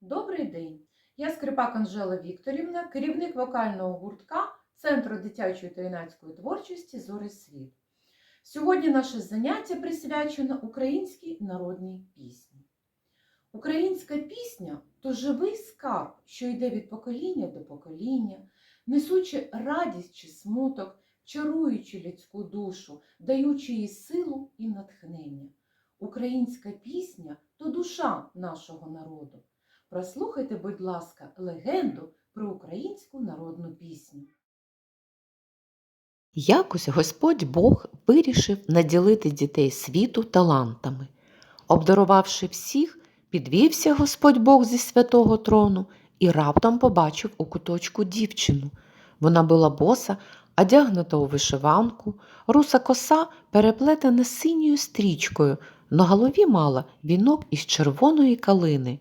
Добрий день! Я Скрипак Анжела Вікторівна, керівник вокального гуртка Центру дитячої та юнацької творчості Зори Світ. Сьогодні наше заняття присвячено українській народній пісні. Українська пісня то живий скарб, що йде від покоління до покоління, несучи радість чи смуток, чаруючи людську душу, даючи їй силу і натхнення. Українська пісня то душа нашого народу. Прослухайте, будь ласка, легенду про українську народну пісню. Якось Господь Бог вирішив наділити дітей світу талантами. Обдарувавши всіх, підвівся Господь Бог зі святого трону і раптом побачив у куточку дівчину. Вона була боса, одягнута у вишиванку, руса коса переплетена синьою стрічкою, на голові мала вінок із червоної калини.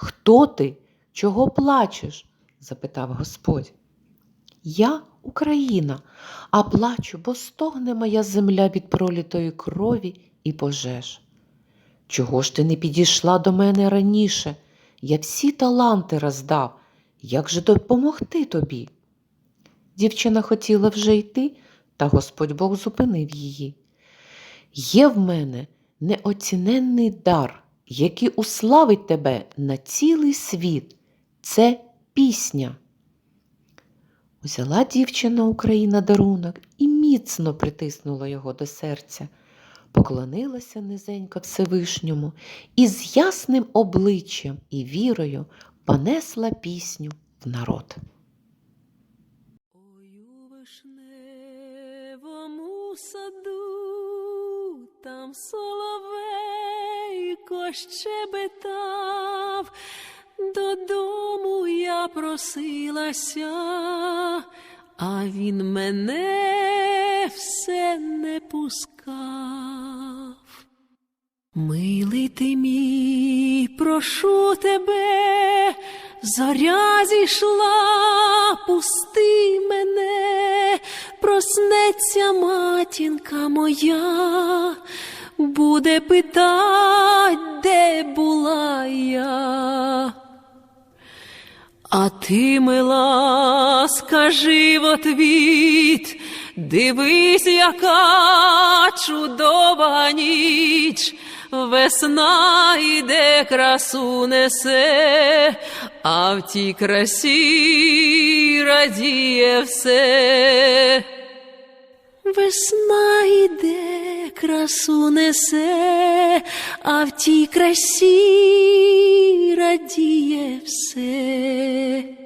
Хто ти? Чого плачеш? запитав Господь. Я Україна, а плачу, бо стогне моя земля від пролітої крові і пожеж. Чого ж ти не підійшла до мене раніше? Я всі таланти роздав. Як же допомогти тобі? Дівчина хотіла вже йти, та Господь Бог зупинив її. Є в мене неоціненний дар, який уславить тебе на цілий світ. Це пісня. Узяла дівчина Україна дарунок і міцно притиснула його до серця, поклонилася низенько Всевишньому і з ясним обличчям і вірою понесла пісню в народ. Ой, у вишневому саду, там соловейко щебетав, додому я просилася, а він мене все не пускав. Милий ти мій, прошу тебе, зоря зійшла, пусти мене, проснеться матінка моя, буде питать, де була я. А ти, мила, скажи в отвіт, дивись, яка чудова ніч, весна йде, красу несе, а в тій красі радіє все. Весна йде, красу несе, а в тій красі радіє все.